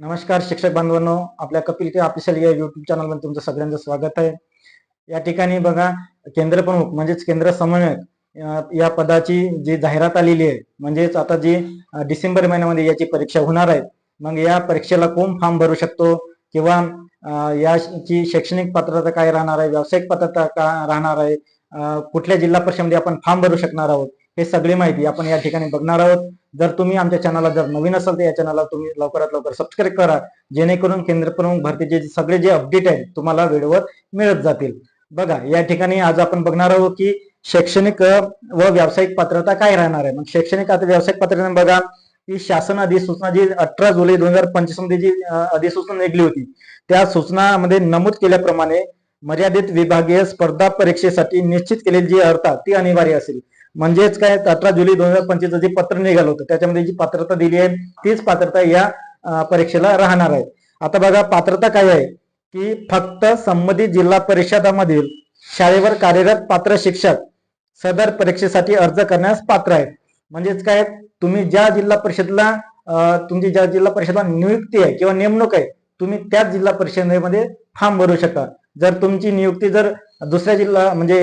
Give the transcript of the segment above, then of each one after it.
नमस्कार शिक्षक बांधवांनो. आपल्या कपिल के ऑफिशियल या युट्यूब चॅनलमध्ये तुमचं सगळ्यांचं स्वागत आहे. या ठिकाणी बघा केंद्र प्रमुख म्हणजेच केंद्र समन्वयक या पदाची जी जाहिरात आलेली आहे म्हणजेच आता जी डिसेंबर महिन्यामध्ये याची परीक्षा होणार आहे मग या परीक्षेला कोण फॉर्म भरू शकतो? किंवा याची शैक्षणिक पात्रता काय राहणार आहे? व्यावसायिक पात्रता का राहणार आहे? कुठल्या जिल्हा परिषदेमध्ये आपण फॉर्म भरू शकणार आहोत? हे सगळी माहिती आपण या ठिकाणी बघणार आहोत. जर तुम्ही आमच्या चॅनलला जर नवीन असाल तर या चॅनलला तुम्ही लवकरात लवकर सबस्क्राईब करा. जेणेकरून केंद्र प्रमुख भरतीचे सगळे जे अपडेट आहेत तुम्हाला वेळेवर मिळत जातील. बघा या ठिकाणी आज आपण बघणार आहोत की शैक्षणिक व व्यावसायिक पात्रता काय राहणार आहे? मग शैक्षणिक आता व्यावसायिक पात्रता बघा की शासन अधिसूचना जी अठरा जुलै दोन हजार पंचवीसमध्ये जी अधिसूचना निघली होती त्या सूचनामध्ये नमूद केल्याप्रमाणे मर्यादित विभागीय स्पर्धा परीक्षेसाठी निश्चित केलेली जी अर्हता ती अनिवार्य असेल. म्हणजेच काय अठरा जुलै दोन हजार पंचवीस जे पत्र निघालं होतं त्याच्यामध्ये जी पात्रता दिली आहे तीच पात्रता या परीक्षेला राहणार आहे आता बघा पात्रता काय आहे? की फक्त संबंधित जिल्हा परिषदामधील शाळेवर कार्यरत पात्र शिक्षक सदर परीक्षेसाठी अर्ज करण्यास पात्र आहेत. म्हणजेच काय तुम्ही ज्या जिल्हा परिषदला तुमची ज्या जिल्हा परिषदला नियुक्ती आहे किंवा नेमणूक आहे तुम्ही त्याच जिल्हा परिषदेमध्ये फॉर्म भरू शकता. जर तुमची नियुक्ती जर दुसऱ्या जिल्हा म्हणजे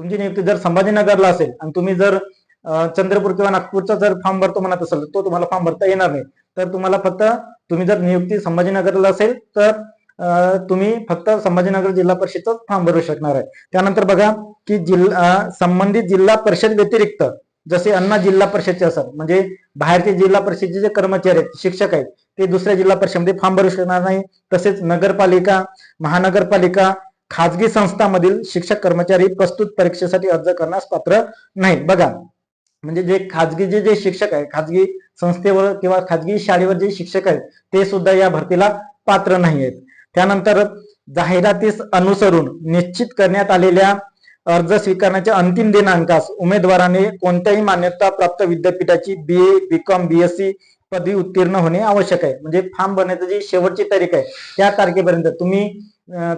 तुमची नियुक्ती जर संभाजीनगरला असेल आणि तुम्ही जर चंद्रपूर किंवा नागपूरचा जर फॉर्म भरतो म्हणत असेल तो तुम्हाला फॉर्म भरता येणार नाही. तर तुम्हाला फक्त तुम्ही जर नियुक्ती संभाजीनगरला असेल तर तुम्ही फक्त संभाजीनगर जिल्हा परिषदचाच फॉर्म भरू शकणार आहे. त्यानंतर बघा की जिल्हा संबंधित जिल्हा परिषद व्यतिरिक्त जसे अन्ना जिल्हा परिषदचे असतात म्हणजे बाहेरचे जिल्हा परिषदेचे जे कर्मचारी आहेत शिक्षक आहेत ते दुसऱ्या जिल्हा परिषदेमध्ये फॉर्म भरू शकणार नाही. तसेच नगरपालिका महानगरपालिका खाजगी संस्थांमधील शिक्षक कर्मचारी प्रस्तुत परीक्षेसाठी अर्ज करण्यास पात्र नाहीत. बघा म्हणजे जे खाजगी जे जे शिक्षक आहे खाजगी संस्थेवर किंवा खाजगी शाळेवर जे शिक्षक आहेत ते सुद्धा या भरतीला पात्र नाही आहेत त्यानंतर जाहिरातीस अनुसरून निश्चित करण्यात आलेल्या अर्ज स्वीकारण्याच्या अंतिम दिनांकास उमेदवाराने कोणत्याही मान्यता प्राप्त विद्यापीठाची बी ए बी कॉम बीएससी पदवी उत्तीर्ण होणे आवश्यक आहे. म्हणजे फॉर्म भरण्याची जी शेवटची तारीख आहे त्या तारखेपर्यंत तुम्ही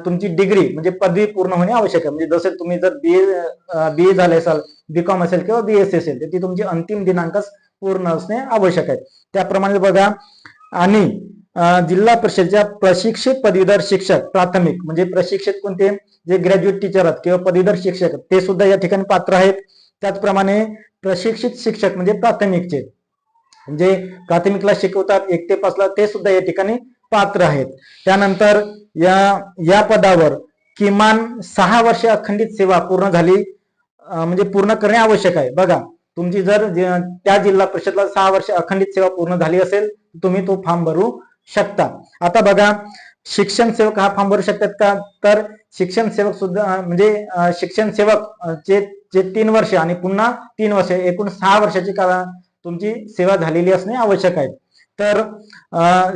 तुमची डिग्री म्हणजे पदवी पूर्ण होणे आवश्यक आहे. म्हणजे जसं तुम्ही जर बी ए बी ए झाले असाल बी कॉम असेल किंवा बी एस असेल तर ती तुमची अंतिम दिनांकच पूर्ण असणे आवश्यक आहे. त्याप्रमाणे बघा आणि जिल्हा परिषदेच्या प्रशिक्षित पदवीधर शिक्षक प्राथमिक म्हणजे प्रशिक्षित कोणते? जे ग्रॅज्युएट टीचर आहेत किंवा पदवीधर शिक्षक ते सुद्धा या ठिकाणी पात्र आहेत. त्याचप्रमाणे प्रशिक्षित शिक्षक म्हणजे प्राथमिकचे. म्हणजे प्राथमिकला शिकवतात एक ते पाचला ते सुद्धा या ठिकाणी पात्र आहेत. त्यानंतर या या पदावर किमान सहा वर्ष अखंडित सेवा पूर्ण झाली म्हणजे पूर्ण करणे आवश्यक आहे. बघा तुमची जर त्या जिल्हा परिषदला सहा वर्ष अखंडित सेवा पूर्ण झाली असेल तुम्ही तो फॉर्म भरू शकता. आता बघा शिक्षण सेवक हा फॉर्म भरू शकतात का? तर शिक्षण सेवक सुद्धा म्हणजे शिक्षण सेवक जे चे जे तीन वर्ष आणि पुन्हा तीन वर्ष एकूण सहा वर्षाची काला तुमची सेवा झालेली असणे आवश्यक आहे. तर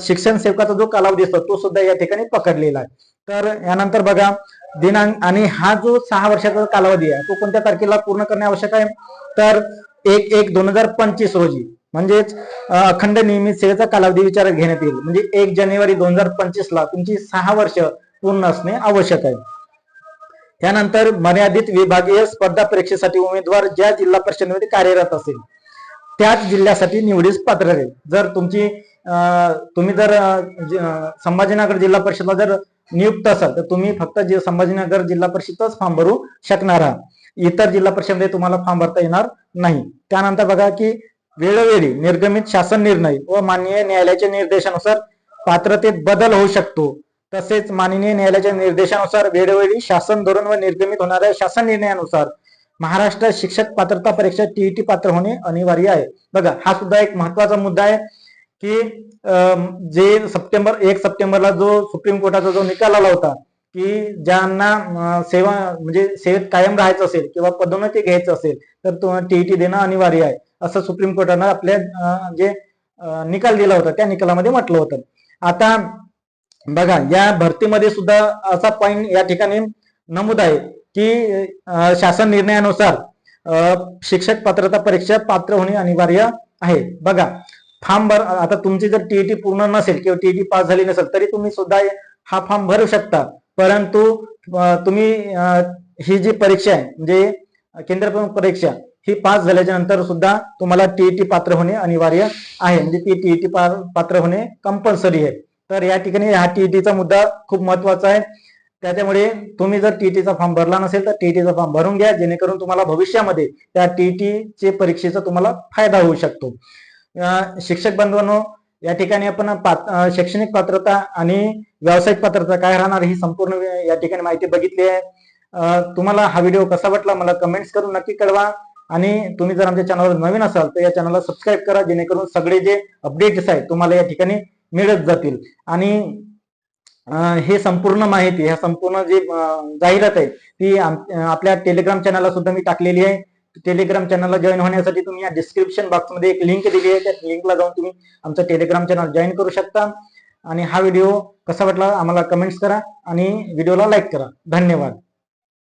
शिक्षण सेवकाचा जो कालावधी असतो तो सुद्धा या ठिकाणी पकडलेला आहे. तर यानंतर बघा दिनांक आणि हा जो सहा वर्षाचा कालावधी आहे तो कोणत्या तारखेला पूर्ण करणे आवश्यक आहे? तर एक एक दोन हजार पंचवीस रोजी म्हणजेच अखंड नियमित सेवेचा कालावधी विचारात घेण्यात येईल. म्हणजे एक जानेवारी दोन हजार पंचवीस ला तुमची सहा वर्ष पूर्ण असणे आवश्यक आहे. त्यानंतर मर्यादित विभागीय स्पर्धा परीक्षेसाठी उमेदवार ज्या जिल्हा परिषदेमध्ये कार्यरत असेल त्याच जिल्ह्यासाठी निवडीस पात्र राहील जर तुमची तुम्ही जर संभाजीनगर जिल्हा परिषदला जर नियुक्त असाल तर तुम्ही फक्त जे संभाजीनगर जिल्हा परिषदच फॉर्म भरू शकणार आहात. इतर जिल्हा परिषदमध्ये तुम्हाला फॉर्म भरता येणार नाही. त्यानंतर बघा की वेळोवेळी निर्गमित शासन निर्णय व माननीय न्यायालयाच्या निर्देशानुसार पात्रतेत बदल होऊ शकतो. तसेच माननीय न्यायालयाच्या निर्देशानुसार वेळोवेळी शासन धोरण व निर्गमित होणाऱ्या शासन निर्णयानुसार महाराष्ट्र शिक्षक पात्रता परीक्षा टीईटी पात्र होणे अनिवार्य आहे. बघा हा सुद्धा एक महत्त्वाचा मुद्दा आहे की जे सप्टेंबर एक सप्टेंबरला जो सुप्रीम कोर्टाचा जो निकाल आला होता की ज्यांना सेवा म्हणजे सेवेत कायम राहायचं असेल किंवा पदोन्नती घ्यायचं असेल तर तो टीईटी देणं अनिवार्य आहे. असं सुप्रीम कोर्टानं आपल्या जे निकाल दिला होता त्या निकालामध्ये म्हटलं होतं. आता बघा या भरतीमध्ये सुद्धा असा पॉइंट या ठिकाणी नमूद आहे की शासन निर्णयानुसार शिक्षक पात्रता परीक्षा पात्र होणे अनिवार्य आहे. बघा फॉर्म भर आता तुमची जर टीईटी पूर्ण नसेल किंवा टीईटी पास झाली नसेल तरी तुम्ही सुद्धा हा फॉर्म भरू शकता. परंतु तुम्ही ही जी परीक्षा आहे म्हणजे केंद्र प्रमुख परीक्षा ही पास झाल्याच्यानंतर सुद्धा तुम्हाला टीईटी पात्र होणे अनिवार्य आहे. म्हणजे ती टीईटी पात्र होणे कंपल्सरी आहे. तर या ठिकाणी हा टीईटीचा मुद्दा खूप महत्त्वाचा आहे. त्याच्यामुळे तुम्ही जर टीईटीचा फॉर्म भरला नसेल तर टीईटीचा फॉर्म भरून घ्या जेणेकरून तुम्हाला भविष्यामध्ये त्या टीईटीचे परीक्षेचा तुम्हाला फायदा होऊ शकतो. शिक्षक बंधवांनो या ठिकाणी आपण शैक्षणिक पात्रता आणि व्यावसायिक पात्रता काय राहणार ही संपूर्ण या ठिकाणी माहिती बघितली आहे. तुम्हाला हा व्हिडिओ कसा वाटला मला कमेंट्स करून नक्की कळवा. आणि तुम्ही जर आमच्या चॅनलवर नवीन असाल तर या चॅनलला सबस्क्राईब करा जेणेकरून सगळे जे अपडेट्स आहेत तुम्हाला या ठिकाणी मिळत जातील. आणि हे संपूर्ण माहिती ह्या संपूर्ण जी जाहिरात आहे ती आपल्या टेलिग्राम चॅनलला सुद्धा मी टाकलेली आहे. टेलिग्राम चॅनलला जॉईन होण्यासाठी तुम्ही या डिस्क्रिप्शन बॉक्समध्ये एक लिंक दिली आहे. त्या लिंकला जाऊन तुम्ही आमचं टेलिग्राम चॅनल जॉईन करू शकता. आणि हा व्हिडिओ कसा वाटला आम्हाला कमेंट्स करा आणि व्हिडिओला लाईक करा. धन्यवाद.